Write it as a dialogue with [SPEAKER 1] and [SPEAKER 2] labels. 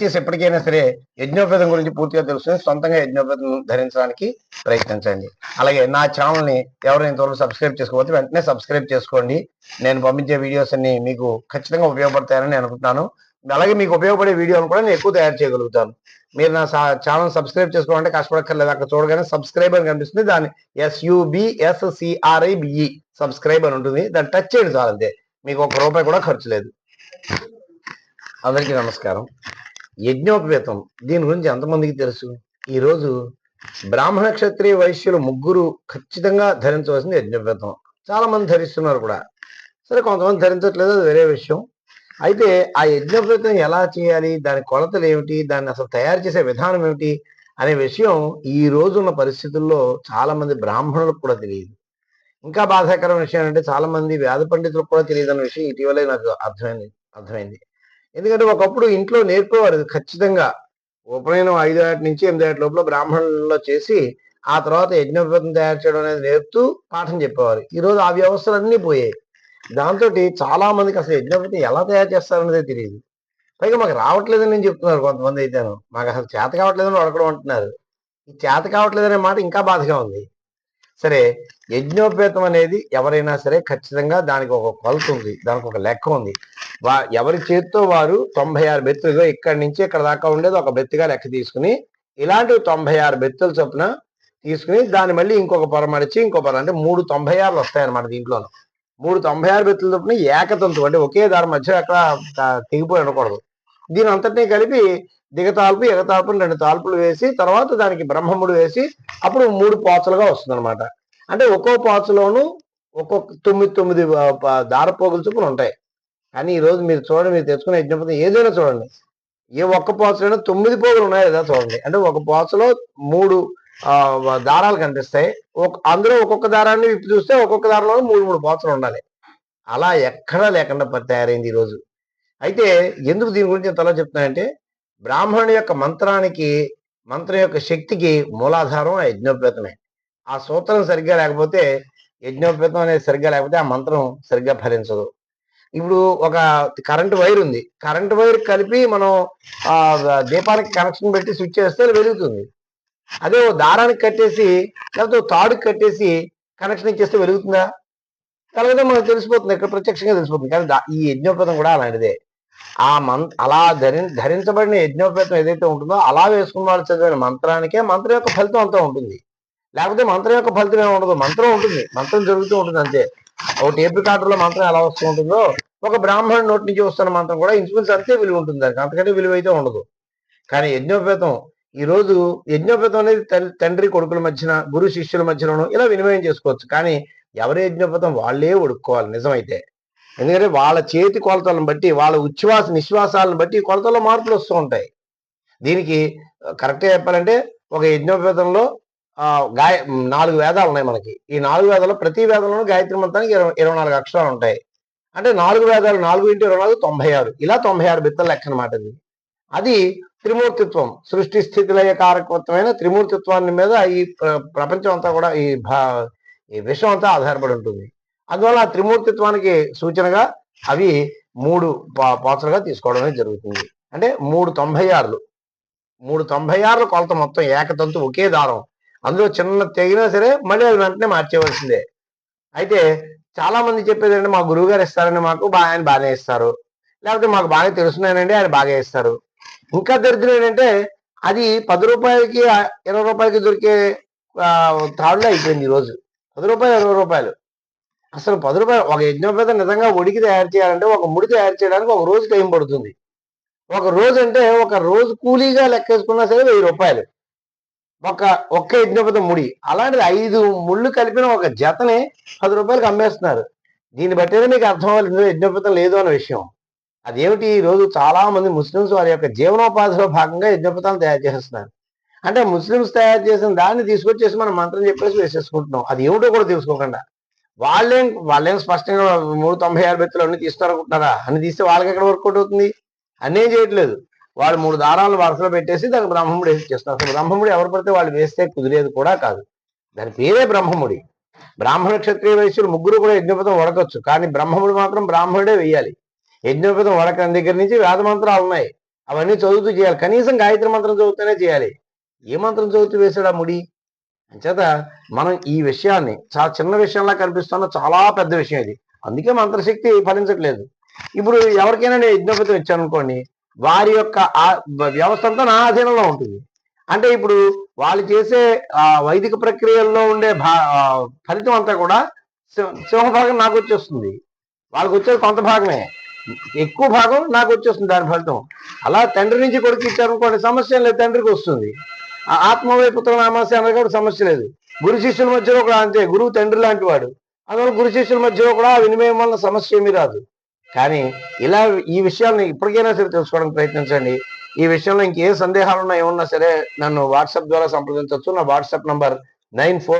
[SPEAKER 1] దయచేసి ఎప్పటికైనా సరే యజ్ఞోపేతం గురించి పూర్తిగా తెలుసుకుని సొంతంగా యజ్ఞోపేతం ధరించడానికి ప్రయత్నించండి. అలాగే నా ఛానల్ని ఎవరైనా ఇంతవరకు సబ్స్క్రైబ్ చేసుకోకపోతే వెంటనే సబ్స్క్రైబ్ చేసుకోండి. నేను పంపించే వీడియోస్ అన్ని మీకు ఖచ్చితంగా ఉపయోగపడతాయని నేను అనుకుంటున్నాను. అలాగే మీకు ఉపయోగపడే వీడియోను కూడా నేను ఎక్కువ తయారు చేయగలుగుతాను. మీరు నా ఛానల్ సబ్స్క్రైబ్ చేసుకోవాలంటే కష్టపడక్కర్లేదు. అక్కడ చూడగానే సబ్స్క్రైబ్ అని కనిపిస్తుంది. దాన్ని ఎస్యుబిఎస్సిఆర్ఐబిఈ సబ్స్క్రైబ్ అని ఉంటుంది. దాన్ని టచ్ చేయండి చాలంతే అంతే. మీకు ఒక రూపాయి కూడా ఖర్చు లేదు. అందరికీ నమస్కారం. యజ్ఞోపవేతం. దీని గురించి ఎంతమందికి తెలుసు? ఈరోజు బ్రాహ్మణ క్షత్రియ వైశ్యులు ముగ్గురు ఖచ్చితంగా ధరించవలసింది యజ్ఞోపేతం చాలా మంది ధరిస్తున్నారు కూడా. సరే కొంతమంది ధరించట్లేదు అది వేరే విషయం. అయితే ఆ యజ్ఞోపవేతం ఎలా చేయాలి? దాని కొలతలు ఏమిటి? దాన్ని అసలు తయారు చేసే విధానం ఏమిటి? అనే విషయం ఈ రోజు ఉన్న పరిస్థితుల్లో చాలా మంది బ్రాహ్మణులకు కూడా తెలియదు. ఇంకా బాధాకరమైన విషయం అంటే చాలా మంది వేద పండితులకు కూడా తెలియదు అన్న విషయం ఇటీవలే నాకు అర్థమైంది అర్థమైంది. ఎందుకంటే ఒకప్పుడు ఇంట్లో నేర్పేవారు ఖచ్చితంగా. ఉపనయనం ఐదు ఏట నుంచి ఎనిమిది ఏట లోపల బ్రాహ్మణుల్లో చేసి ఆ తర్వాత యజ్ఞోపేతం తయారు చేయడం అనేది నేర్పుతూ పాఠం చెప్పేవారు. ఈరోజు ఆ వ్యవస్థలు అన్నీ పోయాయి. దాంతో చాలా మందికి అసలు యజ్ఞోపేతం ఎలా తయారు చేస్తారనేదే తెలియదు. పైగా మాకు రావట్లేదని నేను చెప్తున్నారు కొంతమంది అయితేను. మాకు అసలు చేత కావట్లేదని అడగడం అంటున్నారు ఈ చేత కావట్లేదనే మాట ఇంకా బాధగా ఉంది. సరే యజ్ఞోపేతం అనేది ఎవరైనా సరే ఖచ్చితంగా దానికి ఒక కొలత ఉంది. దానికి ఒక లెక్క ఉంది. వా ఎవరి చేతితో వారు తొంభై ఆరు బెత్తులుగా ఇక్కడి నుంచి ఇక్కడ దాకా ఉండేది ఒక బెత్తిగా లెక్క తీసుకుని ఇలాంటి తొంభై ఆరు బెత్తుల చొప్పున తీసుకుని దాన్ని మళ్ళీ ఇంకొక పొర మడిచి ఇంకో పొర అంటే మూడు తొంభై ఆరులు వస్తాయన్నమాట దీంట్లో మూడు తొంభై ఆరు బెత్తుల చొప్పున ఏకతంతు అంటే ఒకే దారి మధ్య అక్కడ తెగిపోయి ఉండకూడదు. దీని అంతటినీ కలిపి దిగతాల్పు ఎగతాల్పు రెండు తాల్పులు వేసి తర్వాత దానికి బ్రహ్మముడు వేసి అప్పుడు మూడు పాచులుగా వస్తుంది అనమాట అంటే ఒక్కో పాచులోను ఒక్కొక్క తొమ్మిది తొమ్మిది దారపోగులు చొప్పున ఉంటాయి. కానీ ఈ రోజు మీరు చూడండి మీరు తెచ్చుకునే యజ్ఞపతి ఏదైనా చూడండి. ఏ ఒక్క పోసలైనా తొమ్మిది పోగులు ఉన్నాయి కదా చూడండి. అంటే ఒక పాచులో మూడు దారాలు కనిపిస్తాయి. ఒక అందులో ఒక్కొక్క దారాన్ని విప్పి చూస్తే ఒక్కొక్క దారంలో మూడు మూడు పోసలు ఉండాలి. అలా ఎక్కడా లేకుండా తయారైంది ఈ రోజు. అయితే ఎందుకు దీని గురించి ఎంతలా చెప్తున్నానంటే బ్రాహ్మణుడి యొక్క మంత్రానికి మంత్రం యొక్క శక్తికి మూలాధారం ఆ యజ్ఞోపేతమే. ఆ సూత్రం సరిగ్గా లేకపోతే యజ్ఞోపేతం అనేది సరిగ్గా లేకపోతే ఆ మంత్రం సరిగ్గా ఫలించదు. ఇప్పుడు ఒక కరెంట్ వైర్ ఉంది. కరెంట్ వైర్ కలిపి మనం ఆ దీపానికి కనెక్షన్ పెట్టి స్విచ్ చేస్తే అది వెలుగుతుంది. అదే ఓ దారానికి కట్టేసి లేకపోతే తాడుకి కట్టేసి కనెక్షన్ ఇచ్చేస్తే వెలుగుతుందా? తర్వాత మనకు తెలిసిపోతుంది ఇక్కడ ప్రత్యక్షంగా తెలిసిపోతుంది. కానీ ఈ యజ్ఞోపేతం కూడా అలాంటిదే. ఆ మం అలా ధరి ధరించబడిన యజ్ఞోపేతం ఏదైతే ఉంటుందో అలా వేసుకున్న వాళ్ళు చదివిన మంత్రానికే మంత్రం యొక్క ఫలితం అంతా ఉంటుంది. లేకపోతే మంత్రం యొక్క ఫలితం ఏమి ఉండదు. మంత్రం ఉంటుంది. మంత్రం జరుగుతూ ఉంటుంది అంతే. ఒక టేప్ రికార్డర్లో మంత్రం ఎలా వస్తూ ఉంటుందో ఒక బ్రాహ్మణుడి నోటి నుంచి వస్తున్న మంత్రం కూడా ఇన్సూరెన్స్ అంతే విలువ ఉంటుంది దానికి. అంతకంటే విలువ అయితే ఉండదు. కానీ యజ్ఞోపేతం ఈ రోజు యజ్ఞోపేతం అనేది తండ్రి కొడుకుల మధ్యన గురు శిష్యుల మధ్యలోనూ ఇలా వినిమయం చేసుకోవచ్చు. కానీ ఎవరి యజ్ఞోపేతం వాళ్ళే ఒడుక్కోవాలి నిజమైతే. ఎందుకంటే వాళ్ళ చేతి కొలతలను బట్టి వాళ్ళ ఉచ్ఛ్వాస నిశ్వాసాలను బట్టి కొలతల్లో మార్పులు వస్తూ ఉంటాయి. దీనికి కరెక్ట్గా చెప్పాలంటే ఒక యజ్ఞోపేతంలో గాయ నాలుగు వేదాలు ఉన్నాయి మనకి. ఈ నాలుగు వేదాలు ప్రతి వేదంలోనూ గాయత్రి మంత్రానికి ఇరవై ఇరవై నాలుగు అక్షరాలు ఉంటాయి. అంటే నాలుగు వేదాలు నాలుగు ఇంటి ఇరవై నాలుగు తొంభై ఆరు. ఇలా తొంభై ఆరు బిత్తల లెక్క అనమాట అది. అది త్రిమూర్తిత్వం సృష్టి స్థితిలయ కారకత్వమైన త్రిమూర్తిత్వాన్ని మీద ఈ ప్రపంచం అంతా కూడా ఈ భా ఈ విశ్వం అంతా ఆధారపడి ఉంటుంది. అందువల్ల ఆ త్రిమూర్తిత్వానికి సూచనగా అవి మూడు పా- పాత్రలుగా తీసుకోవడం జరుగుతుంది. అంటే మూడు తొంభై ఆరులు. మూడు తొంభై ఆరుల కొలత మొత్తం ఏకతంతు ఒకే దారం. అందులో చిన్న తెగినా సరే మళ్ళీ అది వెంటనే మార్చేవలసిందే అయితే చాలా మంది చెప్పేది ఏంటంటే మా గురువు గారు ఇస్తారని మాకు బాగా ఆయన బాగానే ఇస్తారు. లేకపోతే మాకు బాగా తెలుసున్నానండి ఆయన బాగా ఇస్తారు. ఇంకా దరిద్రం ఏంటంటే అది పది రూపాయలకి ఇరవై రూపాయలకి దొరికే తాడులో అయిపోయింది ఈ రోజు పది రూపాయలు ఇరవై రూపాయలు. అసలు పది రూపాయలు ఒక యజ్ఞోపేత నిజంగా ఉడికి తయారు చేయాలంటే ఒక ముడి తయారు చేయడానికి ఒక రోజు టైం పడుతుంది. ఒక రోజు అంటే ఒక రోజు కూలీగా లెక్కేసుకున్నా సరే వెయ్యి రూపాయలు. ఒక ఒక్క యజ్ఞోపేతం ముడి. అలాంటిది ఐదు ముళ్ళు కలిపిన ఒక జతని పది రూపాయలకి అమ్మేస్తున్నారు. దీన్ని బట్టే మీకు అర్థం అవ్వాలి ఇందులో లేదు అనే విషయం. అదేమిటి? ఈ రోజు చాలా మంది ముస్లిమ్స్ వారి యొక్క జీవనోపాధిలో భాగంగా యజ్ఞోపేతాలు తయారు చేస్తున్నారు. అంటే ముస్లిమ్స్ తయారు చేసిన దాన్ని తీసుకొచ్చేసి మనం మంత్రం చెప్పేసి వేసేసుకుంటున్నాం. అది ఏమిటో కూడా తెలుసుకోకుండా. వాళ్ళేం వాళ్ళేం స్పష్టంగా మూడు తొంభై ఆరు బెత్తులు అన్ని తీస్తారనుకుంటున్నారా? అన్ని తీస్తే వాళ్ళకి ఎక్కడ వర్కౌట్ అవుతుంది? అన్నీ చేయట్లేదు. వాళ్ళు మూడు దారాలు వరుసలో పెట్టేసి దానికి బ్రహ్మముడు వేసి అసలు బ్రహ్మముడి ఎవరు పడితే వాళ్ళు వేస్తే కుదిరేది కూడా కాదు. దాని పేరే బ్రహ్మముడి. బ్రాహ్మణ క్షత్రియ వైశ్యులు ముగ్గురు కూడా యజ్ఞపదం వడకొచ్చు. కానీ బ్రహ్మముడు మాత్రం బ్రాహ్మణుడే వేయాలి. యజ్ఞోపేతం వడకని దగ్గర నుంచి వేద మంత్రాలు ఉన్నాయి. అవన్నీ చదువుతూ చేయాలి. కనీసం గాయత్రి మంత్రం చదువుతూనే చేయాలి. ఏ మంత్రం చదువుతూ వేసాడా ముడి? అంచేత మనం ఈ విషయాన్ని చాలా చిన్న విషయంలా కనిపిస్తున్న చాలా పెద్ద విషయం ఇది. అందుకే మంత్రశక్తి ఫలించట్లేదు. ఇప్పుడు ఎవరికైనా నేను యజ్ఞోపతం ఇచ్చాను అనుకోండి వారి యొక్క వ్యవస్థ అంతా నా అధీనంలో ఉంటుంది. అంటే ఇప్పుడు వాళ్ళు చేసే ఆ వైదిక ప్రక్రియల్లో ఉండే భా ఫలితం అంతా కూడా సింహ- సింహభాగం నాకు వచ్చేస్తుంది. వాళ్ళకి వచ్చేది కొంత భాగమే. ఎక్కువ భాగం నాకు వచ్చేస్తుంది దాని ఫలితం. అలా తండ్రి నుంచి కొడుకు ఇచ్చారనుకోండి సమస్య లేదు తండ్రికి వస్తుంది. ఆ ఆత్మవే పుత్ర నామాస్య అన్నది కూడా సమస్య లేదు. గురు శిష్యుల మధ్యలో కూడా అంతే గురువు తండ్రి లాంటి వాడు. అందువల్ల గురు శిష్యుల మధ్యలో కూడా వినిమయం వల్ల సమస్య ఏమీ రాదు. కానీ ఇలా ఈ విషయాల్ని ఇప్పటికైనా సరే తెలుసుకోవడానికి ప్రయత్నించండి. ఈ విషయంలో ఇంకే సందేహాలు ఉన్నా ఏమన్నా సరే నన్ను వాట్సాప్ ద్వారా సంప్రదించవచ్చు. నా వాట్సాప్ నంబర్ నైన్ ఫోర్